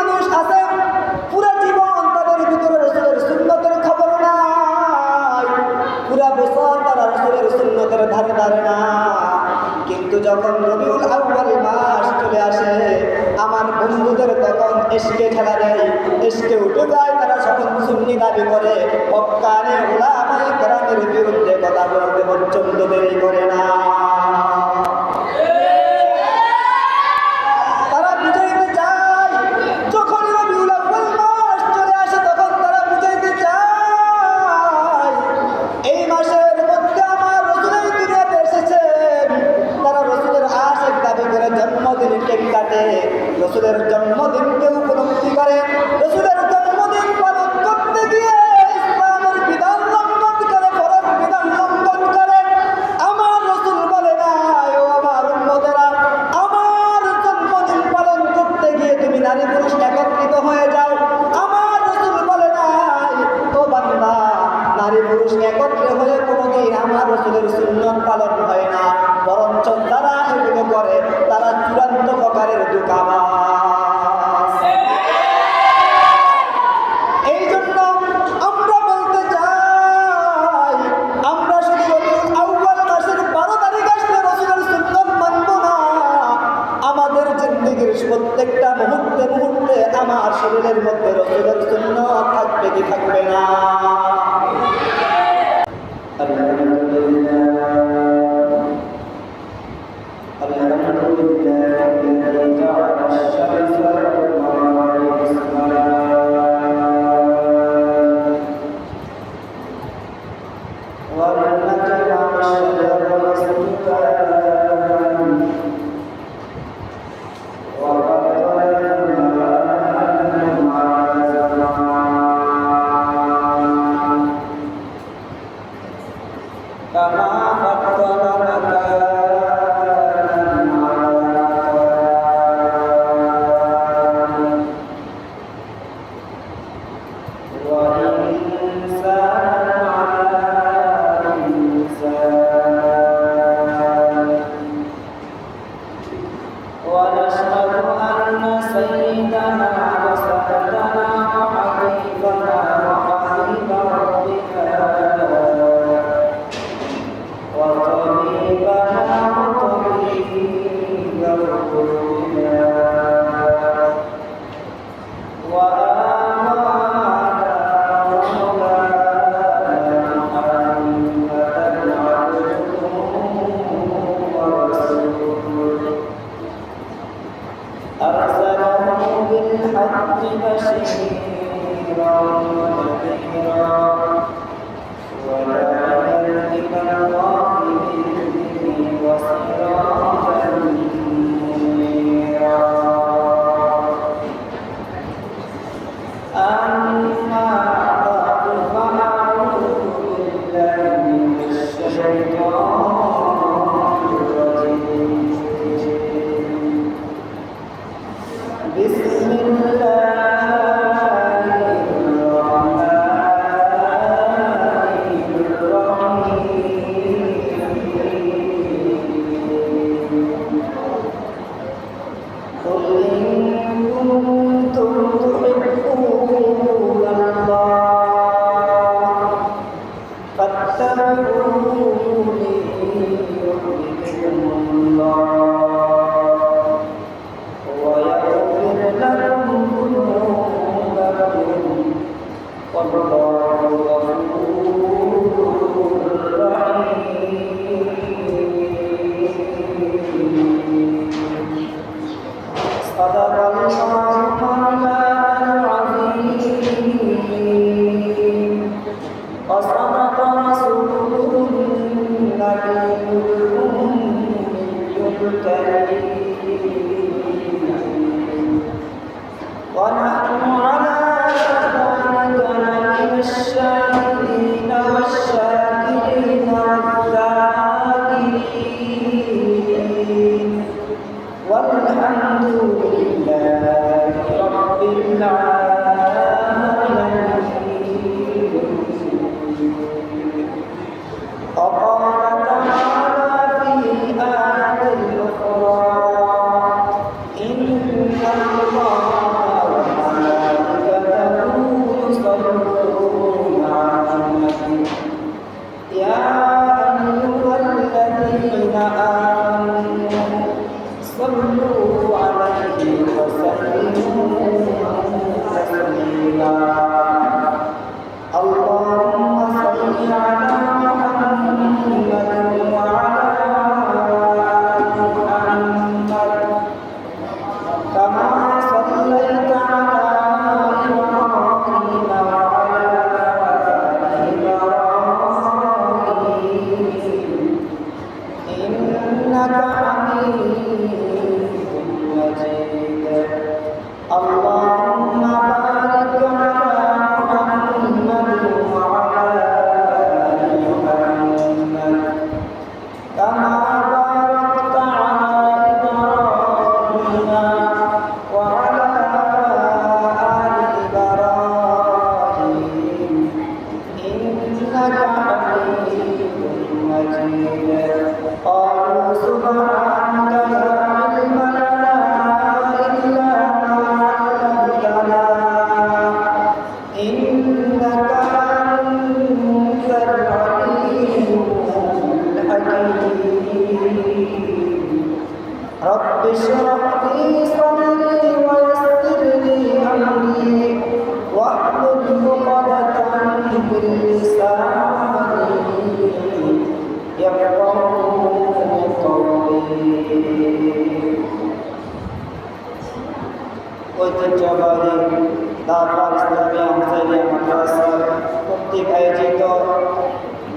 মানুষ আছে, পুরা জীবন তাদের ভিতরে রসুলের সুন্নতের খবর নাই। পুরা বছর তারা রসুলের সুন্নতের ধারে ধারে না। কিন্তু যখন রবিউল আউ্বাল মাস চলে আসে, আমার বন্ধুদের তখন এসকে খেলা দেয়, এসকে উঠে যায়, তারা সকল সুন্নি দাবি করে হকানে ওলা গ্রামের বিরুদ্ধে কথা বলতে পর্যন্ত দেরি করে না।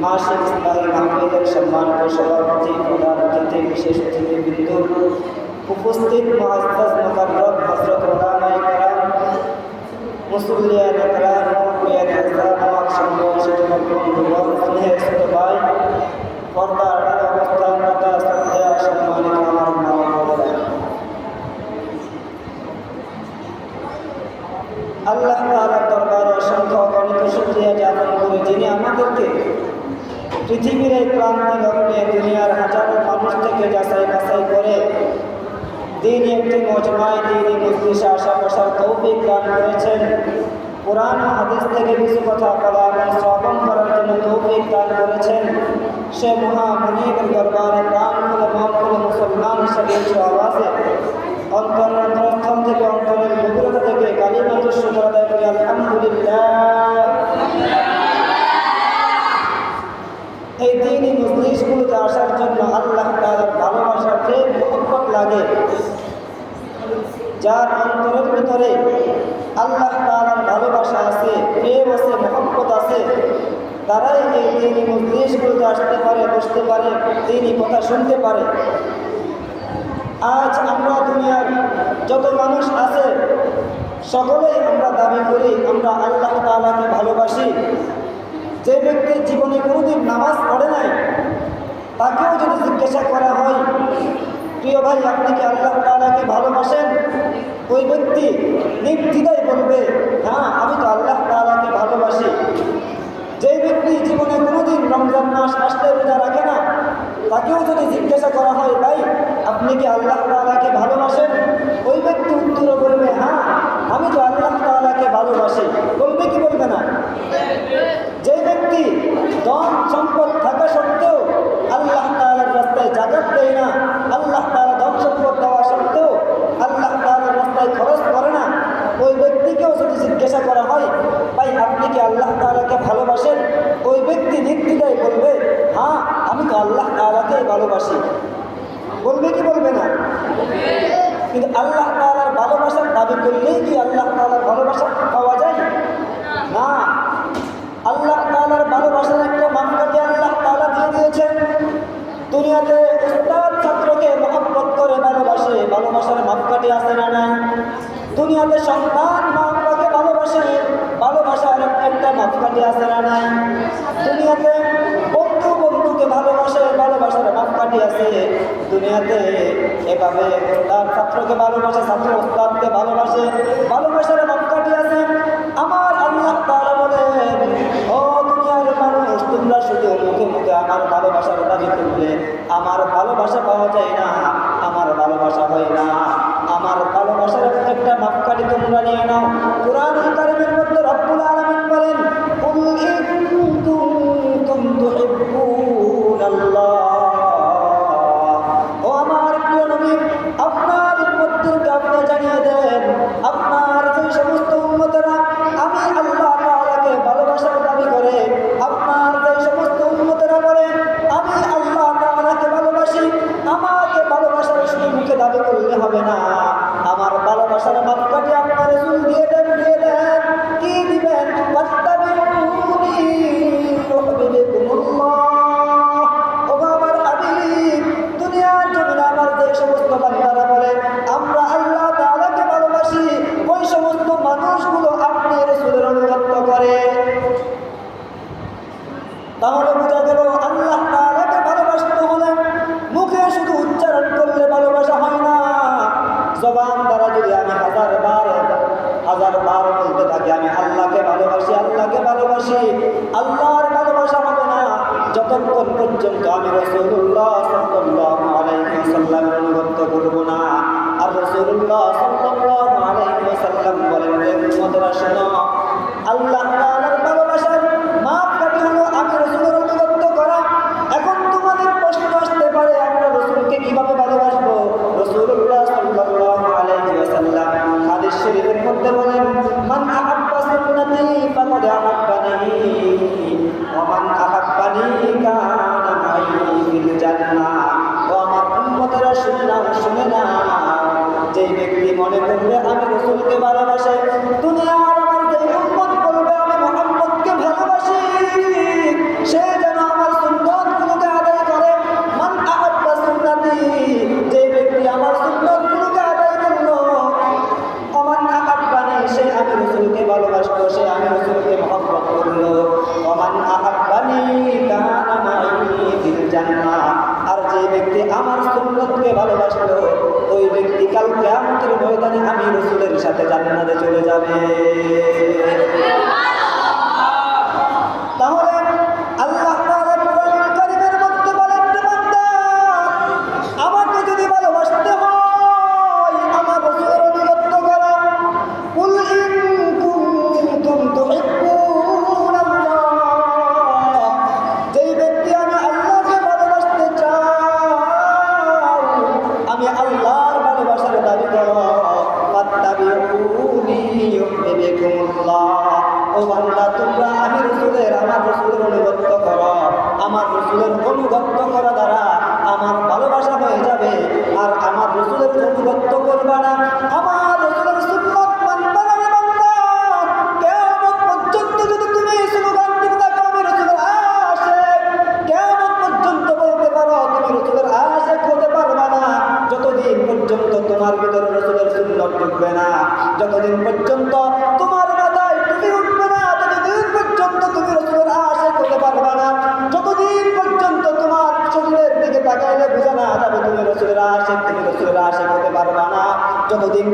মাসিক ইসলামী মাহফিলের সম্মানিত সভাপতি প্রধান অতিথি বিশেষ অতিথিবৃন্দ উপস্থিত মহাস্তাজ মোকাররব হজরত ওলামাই কালাম মুসলিয়ান কালাম মুরব্বিয়ান আমার সম্মানিত পর্দার অবস্থান তথা শ্রদ্ধা সম্মানিত আমার মা বাবারা আল্লাহ তাআলার দরবারে অসংখ্য অগণিত শুকরিয়া জ্ঞাপন করে যিনি আমাদেরকে পৃথিবীর এই ক্লান্তি লগ্নে দুনিয়ার হাজারো মানুষ থেকে যাচাই বাছাই করে দিন একটি মজমায় দিনই মজলিসে আসা বসার তৌফিক দান করেছেন কোরআন ও হাদিস থেকে কিছু কথা বলা এবং শ্রবণ করার জন্য তৌফিক দান করেছেন সে মহামনিবের দরবারে প্রাণ খুলে মন খুলে মুসলমান হিসেবে উচ্চ আওয়াজে অন্তরের অন্তরস্থল থেকে অন্তরের গভীরতা থেকে কালিমাতুর শুকর আদায় করি আলহামদুলিল্লাহ এই দিনই মজলিসগুলোতে আসার জন্য আল্লাহ তাআলার ভালোবাসার প্রেম লাগে। যার অন্তরের ভিতরে আল্লাহ তাআলার ভালোবাসা আছে, প্রেম আছে, মোহব্বত আছে, তারাই এই দিনই মজলিসগুলোতে আসতে পারে, বসতে পারে দিনই কথা শুনতে পারে। আজ আমরা দুনিয়ার যত মানুষ আছে, সকলেই আমরা দাবি করি, আমরা আল্লাহ তাআলাকে ভালোবাসি। যে ব্যক্তি জীবনে কোনোদিন নামাজ পড়ে নাই, তাকেও যদি জিজ্ঞাসা করা হয়, প্রিয় ভাই, আপনি কি আল্লাহ তাআলাকে ভালোবাসেন? ওই ব্যক্তি নির্দ্বিধায় বলবে হ্যাঁ আমি তো আল্লাহ তাআলাকে ভালোবাসি। যে ব্যক্তি জীবনে কোনোদিন রমজান মাস আসলে রোজা রাখে না, তাকেও যদি জিজ্ঞাসা করা হয়, ভাই, আপনি কি আল্লাহ তাআলাকে ভালোবাসেন? ওই ব্যক্তি উত্তর বলবে হ্যাঁ আমি তো আল্লাহ তালাকে ভালোবাসি। বলবে কি বলবে না? যে ব্যক্তি ধন সম্পদ থাকা সত্ত্বেও আল্লাহ তাআলার রাস্তায় জাগাত দেয় না, আল্লাহ তাআলা ধন সম্পদ দেওয়া সত্ত্বেও আল্লাহ তাআলার রাস্তায় খরচ করে না ওই ব্যক্তিকেও যদি জিজ্ঞাসা করা হয় ভাই আপনি কি আল্লাহ তাআলাকে ভালোবাসেন ওই ব্যক্তি নির্দ্বিধায় বলবে হ্যাঁ আমি তো আল্লাহ তাআলাকেই ভালোবাসি। বলবে কি বলবে না? কিন্তু আল্লাহ তাআলার ভালোবাসার দাবি করলেই কি আল্লাহ তাআলার ভালোবাসা পাওয়া যায়? না। আল্লাহ তাআলার ভালোবাসার একটা মাপকাঠি আল্লাহ তাআলা দিয়ে দিয়েছেন। দুনিয়াতে উস্তাদ ছাত্রকে মহব্বত করে ভালোবাসে, ভালোবাসার মাপকাঠি আছে না নাই? দুনিয়াতে সন্তান মা বাবাকে ভালোবাসে, ভালোবাসার একটা মাপকাঠি আছে না নাই? দুনিয়াতে ভালোবাসে ভালোবাসার মাপকাঠি আছে দুনিয়াতে। এভাবে তার ছাত্রকে ভালোবাসে, ছাত্র উস্তাদকে ভালোবাসে। ভালোবাসার মাপকাঠি আছে। আমার আল্লাহ তারা বলেন, ও দুনিয়ার মানুষ, তোমরা শুধু মুখে মুখে আমার ভালোবাসার দাবি করলে আমার ভালোবাসা পাওয়া যায় না। পর্যন্ত আমি রসুল্লাহ সাল্লাল্লাহু আলাইহি ওয়াসাল্লামের অনুগত করব না। আর রসুল্লাহ বলেন আল্লাহ যে ব্যক্তি মনে করলে আমি রসুলকে ভালোবাসাই।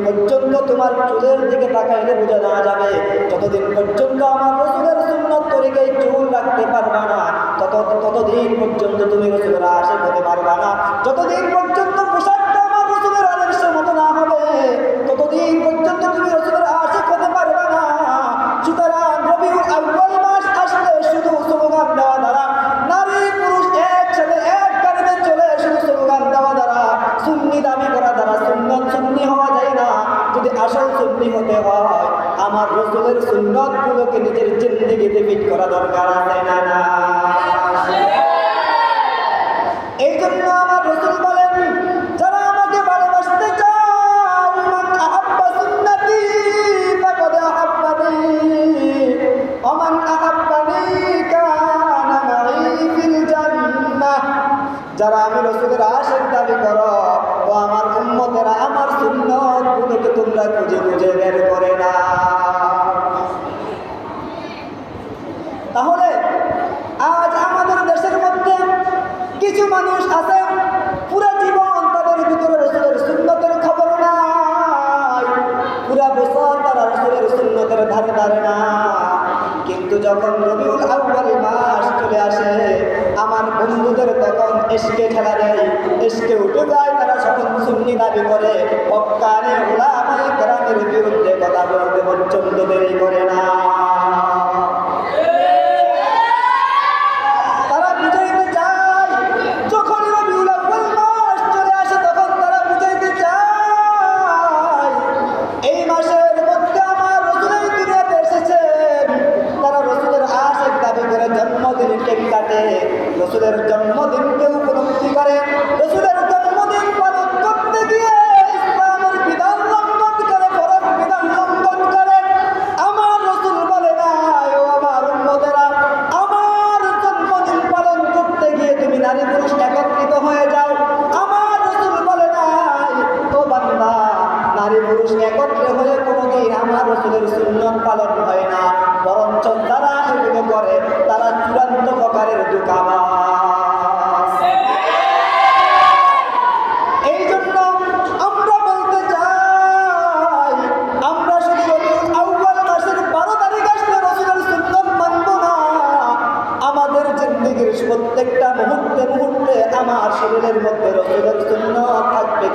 পর্যন্ত তোমার চুলের দিকে তাকাইলে বোঝা জানা যাবে ততদিন পর্যন্ত আমার রসুলের সুন্নত তরিকায় চুল রাখতে পারবা না, তত ততদিন পর্যন্ত তুমি রসুলের আশেক হতে পারবা না, যতদিন পর্যন্ত যারা আমি রসুলের আশেক দাবি করো, ও আমার উন্মতেরা আমার সুন্দর গুলোকে তোমরা খুঁজে খুঁজে বের করে না তাহলে আজ আমাদের দেশের মধ্যে কিছু মানুষ আছে, পুরা জীবন তাদের ভিতরে রসুলের সুন্নতের খবর নাই। পুরা বছর তারা রসুলের সুন্নতের ধারে ধারে না কিন্তু যখন ইস্কে খেলা দেয় ইস্কে উঠে যায় তারা সকল সুন্নি দাবি করে অকারে ওলামাই গ্রামের বিরুদ্ধে কথা বলতে পর্যন্ত দেরি করে না। জন্মদিন কেক কাটে রসুলের জন্মদিন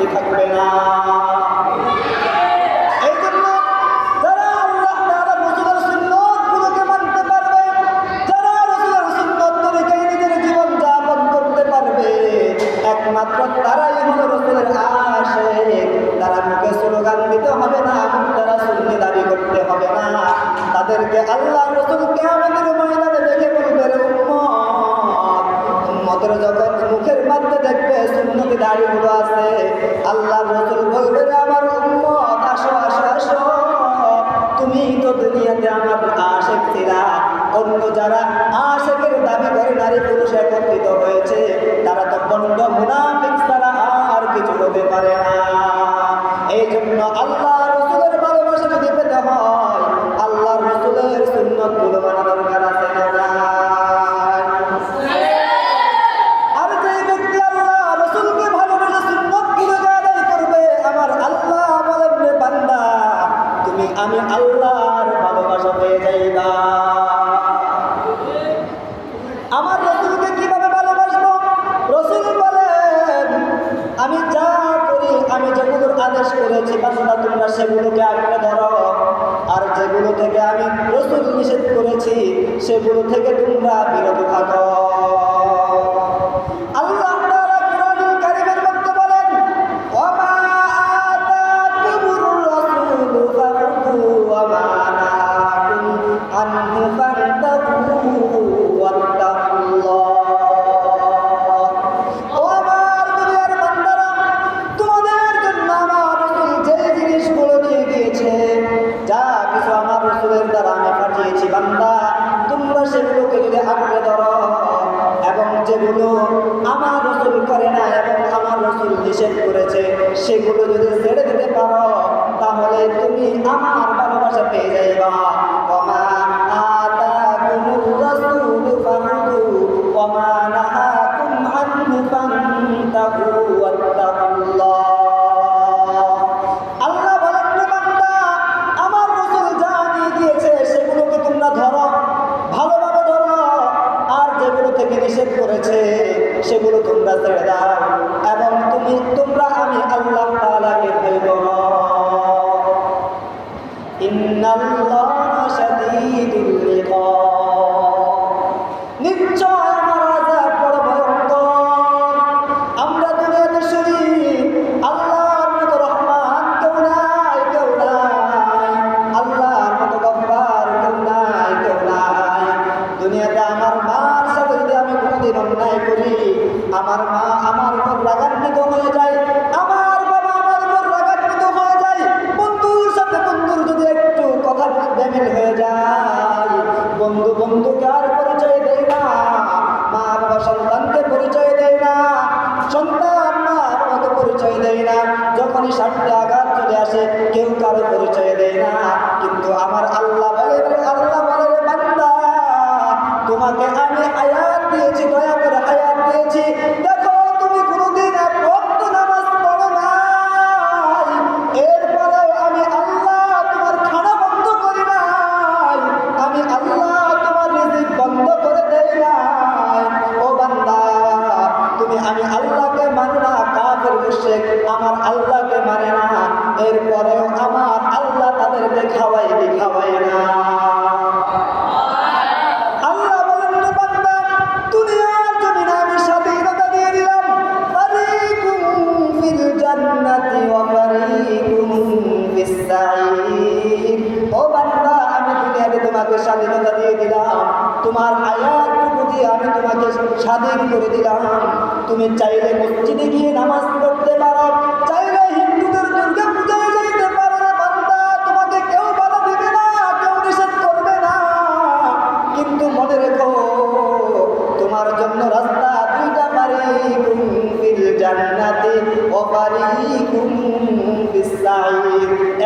থাকবে না। আল্লাহ সেগুলো যদি ছেড়ে দিতে পারো তাহলে তুমি আমার ভালোবাসা পেয়ে যাইবা।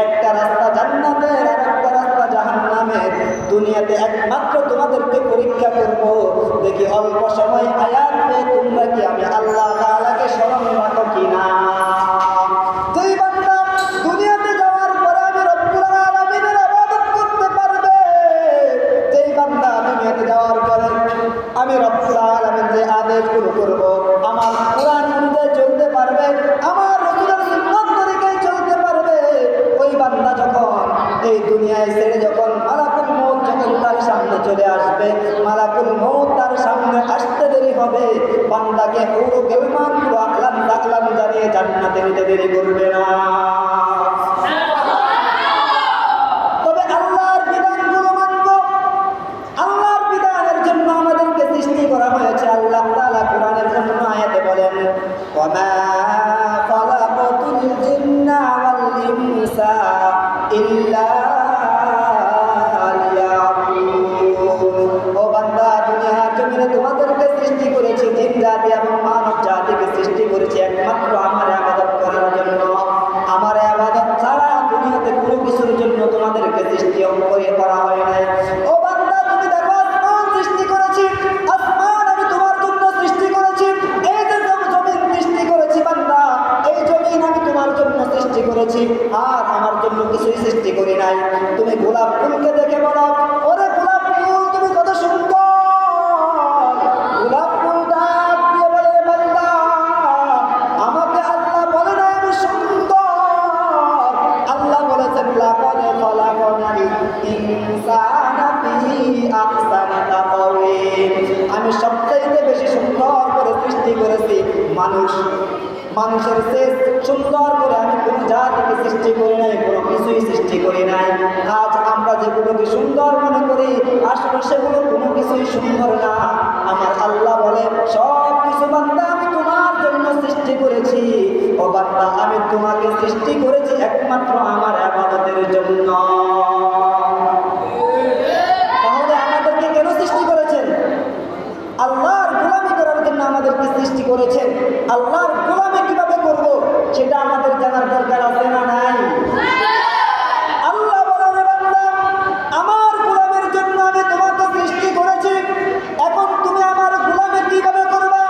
একটা রাস্তা জান্নাতের আর একটা রাস্তা জাহান্নামের। দুনিয়াতে একমাত্র তোমাদেরকে পরীক্ষা করব। দেখি অল্প সময় আয়াত তোমরা কি আমি মানুষ। মানুষের শেষ সুন্দর করে আমি কোনো জাতিকে সৃষ্টি করি নাই, কোনো কিছুই সৃষ্টি করি নাই। আজ আমরা যেগুলোকে সুন্দর মনে করি, আসলে সেগুলো কোনো কিছুই সুন্দর না। আমার আল্লাহ বলে সব কিছু বান্দা আমি তোমার জন্য সৃষ্টি করেছি। ও বান্দা, আমি তোমাকে সৃষ্টি করেছি একমাত্র আমার আবাদতের জন্য তাহলে আমাদেরকে কেন সৃষ্টি করেছেন আল্লাহর গোলামি করার জন্য আমাদেরকে সৃষ্টি করেছেন। আল্লাহর গোলামি কীভাবে করব, সেটা আমাদের জানার দরকার আছে না নাই? আল্লাহ আমার গোলামের জন্য আমি তোমাকে করেছি। তুমি আমার গোলামি কীভাবে করবা?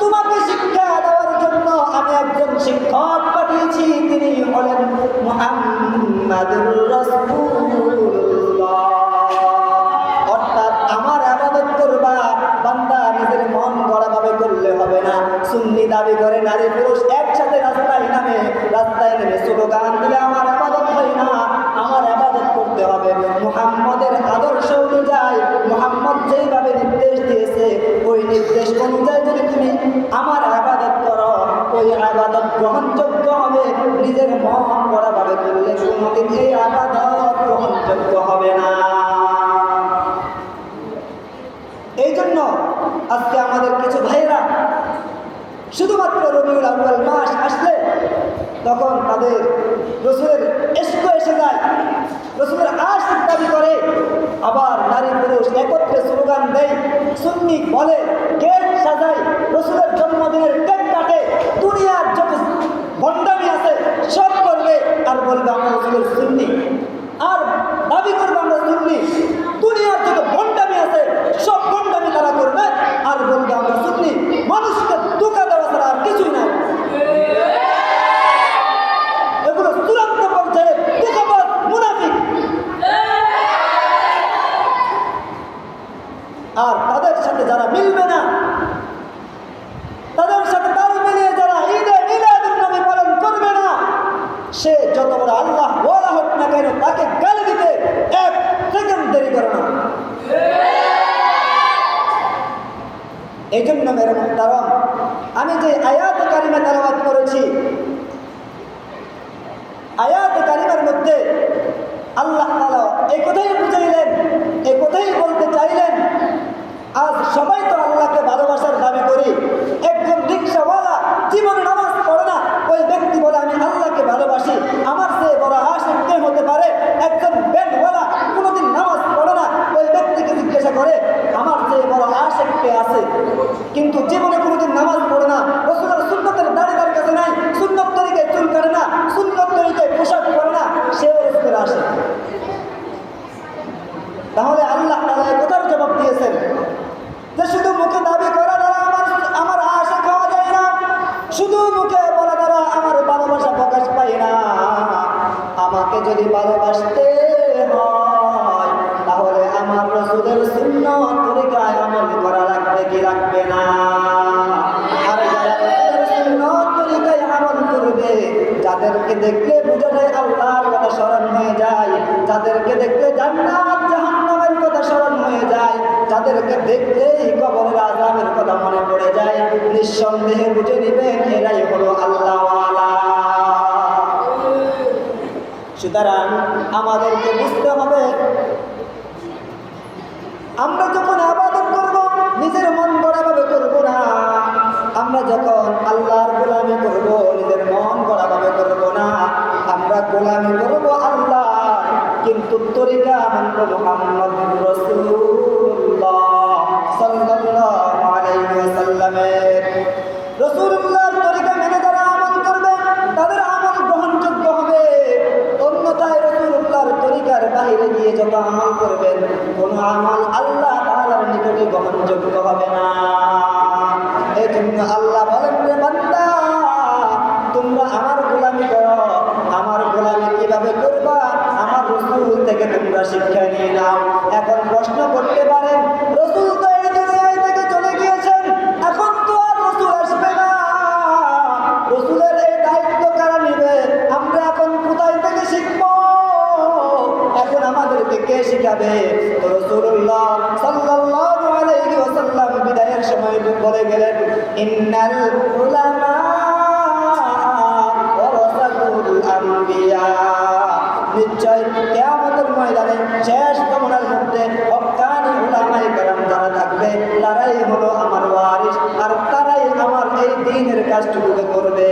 তোমাকে শিক্ষা দেওয়ার জন্য আমি একজন শিক্ষক পাঠিয়েছি। তিনি হলেন মুহাম্মাদুর রাসূলুল্লাহ গ্রহণযোগ্য হবে নিজের মন ভাবে করলে কোনোদিন এই আবাদত গ্রহণযোগ্য হবে না। এই জন্য আজকে আমাদের কিছু ভাইরা শুধুমাত্র রবিউল আউ্বাল মাস আসলে তখন তাদের রসুলের এসকো এসে যায়, রসুলের আশ দাবি করে, আবার নারী পুরুষ একত্রে স্লোগান দেয়, সুন্নি বলে কেক সাজায় রসুলের জন্মদিনের কেক কাটে দুনিয়ার যত ভণ্ডামি আছে সব করবে আর বলবে আমরা রসুলের সুন্নি আর দাবি করবে আমরা সুন্নি দুনিয়ার যত ভণ্ডামি আছে সব ভণ্ডামি তারা করবে আর বলবে আমরা সুন্নি মানুষকে ধোকা দেওয়া ছাড়া আর কিছুই নাই এগুলো চূড়ান্ত পর্যায়ে ধোকাবাজ মুনাফিক আর তাদের সাথে যারা মিলবে না তাদের সাথে তাল মিলিয়ে যারা ঈদে মিলাদুন নবী পালন করবে না সে যত বড় আল্লাহ বলা হোক না কেন তাকে গালি দিতে এক সেকেন্ড দেরি করে না এই জন্য মেরে মুহতারম আমি যে আয়াত কারিমা তালাবাদ করেছি আয়াত কারিমার মধ্যে আল্লাহ তালা এই কথাই বুঝাইলেন এই কথাই বলতে চাইলেন। আজ সবাই তো আল্লাহকে ভালোবাসার দাবি করি। একজন রিক্সাওয়ালা জীবনে নামাজ পড়ে না, ওই ব্যক্তি বলে, আমি আল্লাহকে ভালোবাসি। আমার সে বড় আশেক কে হতে পারে? একজন ব্যান্ডওয়ালা কোনোদিন নামাজ পড়ে না, ওই ব্যক্তিকে জিজ্ঞাসা করে, আমার যে বড় আশেক কে আছে? কিন্তু জীবনে লাগবে না। আর যারা তরিকায় আমল করবে, যাদেরকে দেখলে বোঝা যায় আল্লাহর কথা স্মরণ হয়ে যায়, যাদেরকে দেখলে জান্নাত জাহান্নামের কথা স্মরণ হয়ে যায়, যাদেরকে দেখলেই কবরের আজাবের কথা মনে পড়ে যায়, নিঃসন্দেহে বুঝে নিবেন এরাই হলো আল্লাহ সুতরাং আমাদেরকে বুঝতে হবে, আমরা গোলামি করব আল্লাহ, কিন্তু তরিকা মানব মোহাম্মদ গ্রহণযোগ্য হবে। তরিকার গিয়ে যত করবেন আল্লাহ গ্রহণযোগ্য হবে না। এই আল্লাহ তোমরা আমার গোলামি করো আমার গোলামি কীভাবে করবা আমার রসুল থেকে তোমরা শিক্ষা নিয়ে নাও। এখন প্রশ্ন করতে পারেন থেকে চলে গিয়েছেন, এখন তো আসবে না। দায়িত্ব আমরা এখন কোথায় থেকে শিখব? এখন আমাদেরকে কে রসুল্লাহ বিদায়ের সময় বলে গেলেন, ইন্নাল কাজটুকু করবে।